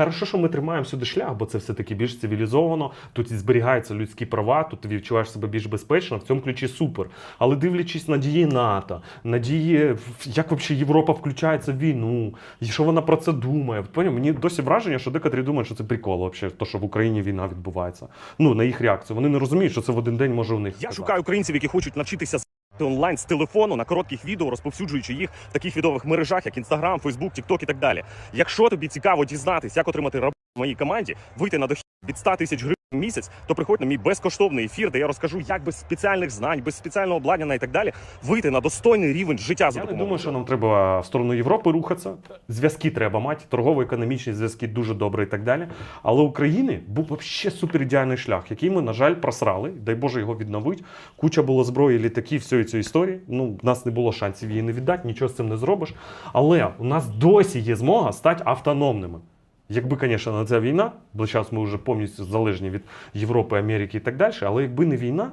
Хорошо, що ми тримаємо сюди шлях, бо це все-таки більш цивілізовано. Тут і зберігаються людські права, тут ти відчуваєш себе більш безпечно. В цьому ключі супер. Але дивлячись на дії НАТО, на дії, як взагалі Європа включається в війну, і що вона про це думає. Поняв? Мені досі враження, що декотрі думають, що це прикол, взагалі, то, що в Україні війна відбувається. Ну, на їх реакцію. Вони не розуміють, що це в один день може у них. Я сказати. шукаю українців, які хочуть навчитися онлайн з телефону на коротких відео, розповсюджуючи їх в таких відових мережах, як Instagram, Facebook, TikTok і так далі. Якщо тобі цікаво дізнатися, як отримати роботу в моїй команді, вийти на дохід від 100 тисяч гривень місяць, то приходь на мій безкоштовний ефір, де я розкажу, як без спеціальних знань, без спеціального обладнання і так далі, вийти на достойний рівень життя за Я не думаю, що нам треба в сторону Європи рухатися. Зв'язки треба мати, торгово-економічні зв'язки дуже добре і так далі. Але України був взагалі супер ідеальний шлях, який ми, на жаль, просрали. Дай Боже його відновити. Куча було зброї, літаків, всієї цієї історії. Ну, в нас не було шансів її не віддати, нічого з цим не зробиш. Але у нас досі є змога стати автономними. Якби, звісно, ця війна, бо зараз ми вже повністю залежні від Європи, Америки і так далі, але якби не війна,